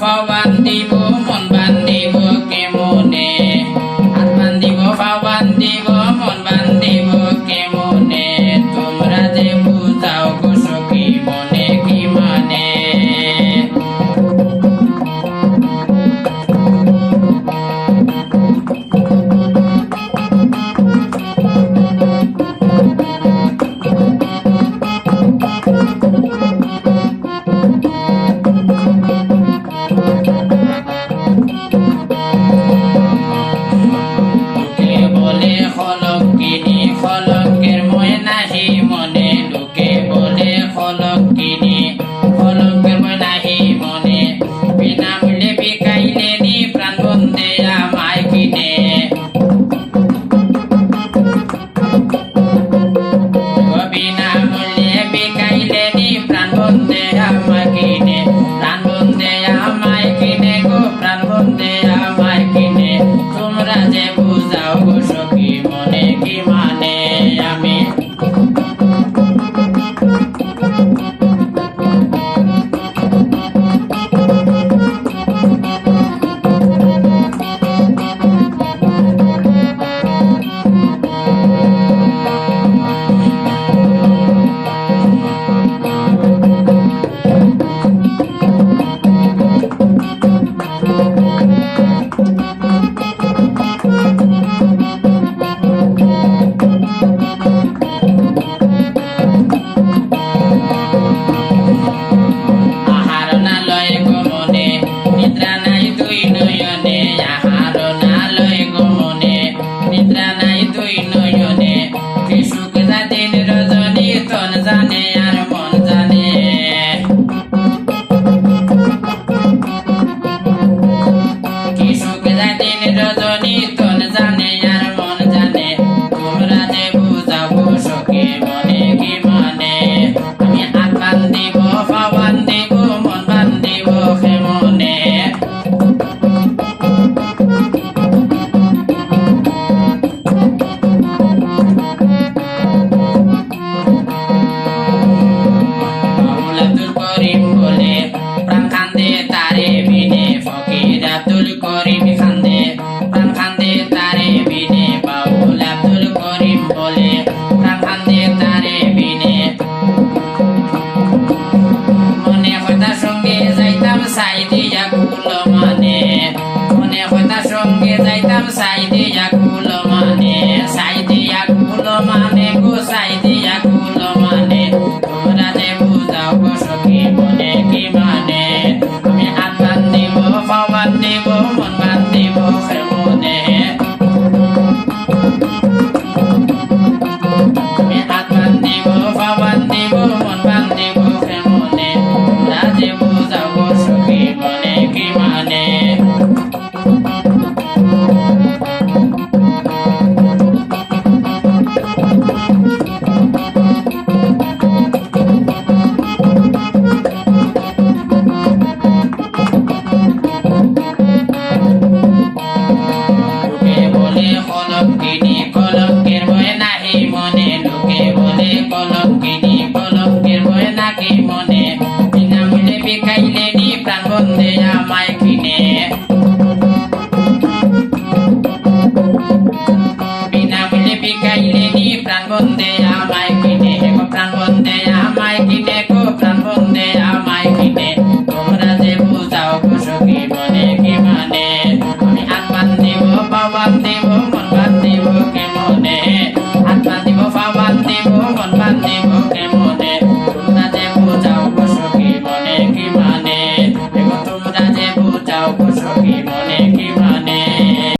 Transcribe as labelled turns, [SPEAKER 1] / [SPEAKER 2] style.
[SPEAKER 1] ฟาวันติโม সাইডে যাকুল মানে। মনে কথা সঙ্গে যাইতাম সাইডে যাকুল